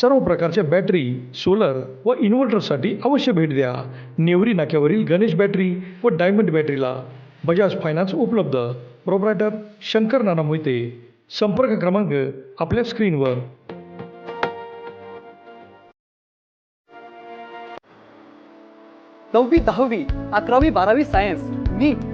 सर्व प्रकारच्या battery solar व इन्व्हर्टरसाठी अवश्य भेट द्या. नेवरी नाक्यावरील गणेश बॅटरी व डायमंड बॅटरीला बजाज फायनान्स उपलब्ध. प्रोप्रायटर शंकर नाना मोहिते. संपर्क क्रमांक आपल्या स्क्रीनवर नववी दहावी अकरावी बारावी science NEET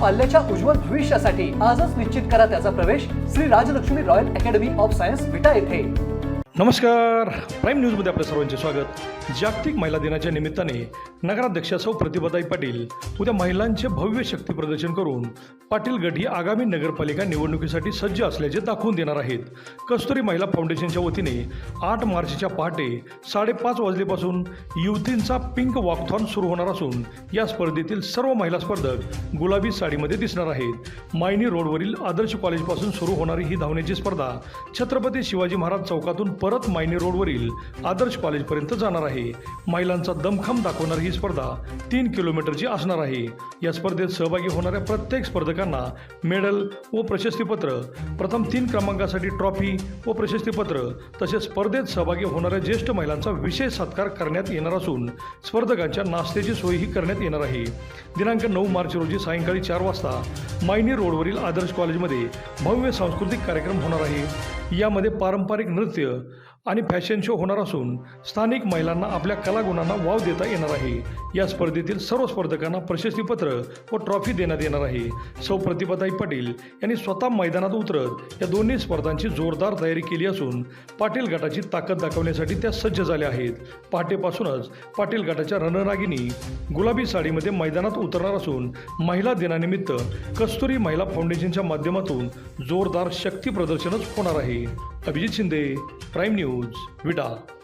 पाल्याच्या उज्ज्वल भविष्यासाठी आजच निश्चित करा त्याचा प्रवेश Shri Rajalakshmi royal academy of science Vita येथे. नमस्कार. प्राईम न्यूजमध्ये आपल्या सर्वांचे स्वागत. जागतिक महिला दिनाच्या निमित्ताने नगराध्यक्षा सौ प्रतिभाताई पाटील उद्या महिलांचे भव्य शक्ती प्रदर्शन करून पाटील गट ही आगामी नगरपालिका निवडणुकीसाठी सज्ज असल्याचे दाखवून देणार आहेत. कस्तुरी महिला फाउंडेशनच्या वतीने आठ मार्चच्या पहाटे साडेपाच वाजलेपासून युवतींचा पिंक वॉकथॉन सुरू होणार असून या स्पर्धेतील सर्व महिला स्पर्धक गुलाबी साडीमध्ये दिसणार आहेत. मायनी रोडवरील आदर्श कॉलेजपासून सुरू होणारी ही धावण्याची स्पर्धा छत्रपती शिवाजी महाराज चौकातून परत मायने रोडवरील आदर्श कॉलेजपर्यंत जाणार आहे. महिलांचा दमखम दाखवणारी ही स्पर्धा तीन किलोमीटरची असणार आहे. या स्पर्धेत सहभागी होणाऱ्या प्रत्येक स्पर्धकांना मेडल व प्रशस्तीपत्र. प्रथम तीन क्रमांकासाठी ट्रॉफी व प्रशस्तीपत्र. तसेच स्पर्धेत सहभागी होणाऱ्या ज्येष्ठ महिलांचा विशेष सत्कार करण्यात येणार असून स्पर्धकांच्या नाश्त्याची सोयही करण्यात येणार आहे. दिनांक नऊ मार्च रोजी सायंकाळी चार वाजता मायनी रोडवरील आदर्श कॉलेजमध्ये भव्य सांस्कृतिक कार्यक्रम होणार आहे. यामध्ये पारंपरिक नृत्य आणि फॅशन शो होणार असून स्थानिक महिलांना आपल्या कलागुणांना वाव देता येणार आहे. या स्पर्धेतील सर्व स्पर्धकांना प्रशस्तीपत्र व ट्रॉफी देण्यात येणार आहे. सौ प्रतिभाताई पाटील यांनी स्वतः मैदानात उतरत या दोन्ही स्पर्धांची जोरदार तयारी केली असून पाटील गटाची ताकद दाखवण्यासाठी त्या सज्ज झाल्या आहेत. पहाटेपासूनच पाटील गटाच्या रणरागिनी गुलाबी साडीमध्ये मैदानात उतरणार असून महिला दिनानिमित्त कस्तुरी महिला फाउंडेशनच्या माध्यमातून जोरदार शक्ती प्रदर्शनच होणार आहे. Abhijit Shinde prime news Vita.